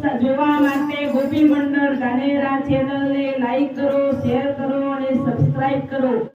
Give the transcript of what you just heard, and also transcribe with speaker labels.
Speaker 1: જોવા માટે ગોપી મંડળ ધાનેરા ચેનલને લાઈક કરો શેર કરો અને સબસ્ક્રાઇબ કરો.